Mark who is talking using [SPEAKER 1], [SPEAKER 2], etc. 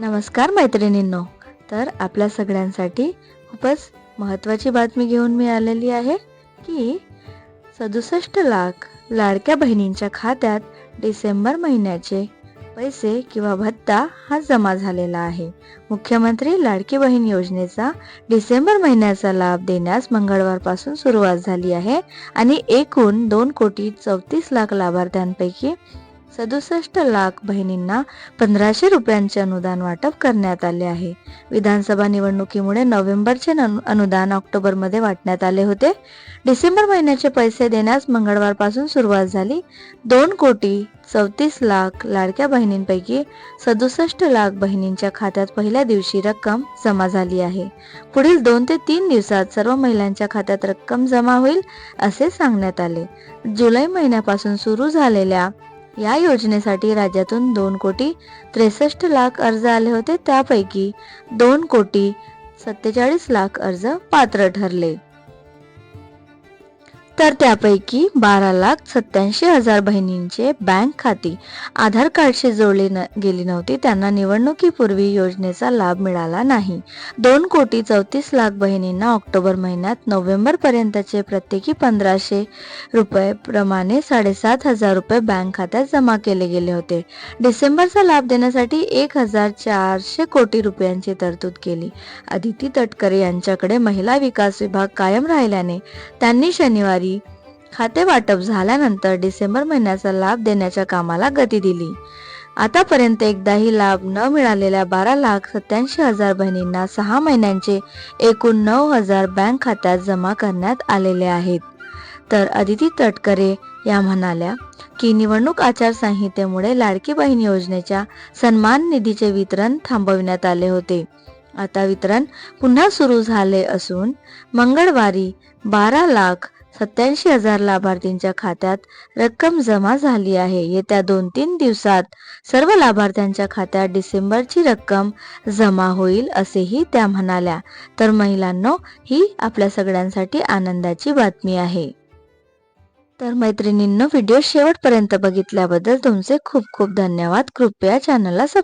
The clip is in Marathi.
[SPEAKER 1] नमस्कार मैत्रिणींनो. तर आपल्या सगळ्यांसाठी खूपच महत्त्वाची बातमी घेऊन मी आलेली आहे की सदुसष्ट लाख लाडक्या बहिणींच्या खात्यात डिसेंबर महिन्याचे पैसे किंवा भत्ता हा जमा झालेला आहे. मुख्यमंत्री लाडकी बहीण योजनेचा डिसेंबर महिन्याचा लाभ देण्यास मंगळवारपासून सुरुवात झाली आहे आणि एकूण दोन कोटी चौतीस लाख लाभार्थ्यांपैकी सदुसष्ट लाख बहिणींना पंधराशे रुपयांचे अनुदान वाटप करण्यात आले आहे. विधानसभा निवडणुकीमुळे नोव्हेंबरचे अनुदान ऑक्टोबरमध्ये वाटण्यात आले होते. डिसेंबर महिन्याचे पैसे देण्यास मंगळवारपासून सुरुवात झाली. दोन कोटी चौतीस लाख लाडक्या बहिणींपैकी सदुसष्ट लाख बहिणींच्या खात्यात पहिल्या दिवशी रक्कम जमा झाली आहे. पुढील दोन ते तीन दिवसात सर्व महिलांच्या खात्यात रक्कम जमा होईल असे सांगण्यात आले. जुलै महिन्यापासून सुरू झालेल्या या योजनेसाठी राज्यातून दोन कोटी त्रेसष्ट लाख अर्ज आले होते. त्यापैकी दोन कोटी सत्तेचाळीस लाख अर्ज पात्र ठरले. तर त्यापैकी बारा लाख सत्याऐंशी हजार बहिणींचे बँक खाती आधार कार्डशी जोडली न गेली नव्हती त्यांना निवडणुकीपूर्वी योजनेचा लाभ मिळाला नाही. दोन कोटी चौतीस लाख बहिणींना ऑक्टोबर महिन्यात नोव्हेंबर पर्यंतचे प्रत्येकी पंधराशे रुपये प्रमाणे साडेसात हजार रुपये बँक खात्यात जमा केले गेले होते. डिसेंबरचा लाभ देण्यासाठी एक हजार चारशे कोटी रुपयांची तरतूद केली. अदिती तटकरे यांच्याकडे महिला विकास विभाग कायम राहिल्याने त्यांनी शनिवारी खाते वाटप झाल्यानंतर डिसेंबर महिन्याचा लाभ देण्याच्या कामाला गती दिली. आतापर्यंत एकदाही लाभ न मिळालेल्या बारा लाख सत्याऐंशी हजार बहिणींना सहा महिन्यांचे एकूण नऊ हजार बँक खात्यात जमा करण्यात आलेले आहेत. तर अदिती तटकरे या म्हणाल्या की निवडणूक आचारसंहितेमुळे लाडकी बहीण योजनेच्या सन्मान निधीचे वितरण थांबविण्यात आले होते. आता वितरण पुन्हा सुरू झाले असून मंगळवारी बारा लाख सत्याऐंशी हजार लाभार्थींच्या खात्यात रक्कम जमा झाली आहे. येत्या दोन तीन दिवसात सर्व लाभार्थ्यांच्या खात्यात डिसेंबरची रक्कम जमा होईल असेही त्या म्हणाल्या. तर महिलांनो ही आपल्या सगळ्यांसाठी आनंदाची बातमी आहे. तर मैत्रिणींनो व्हिडिओ शेवटपर्यंत बघितल्याबद्दल तुमचे खूप खूप धन्यवाद. कृपया चॅनलला सब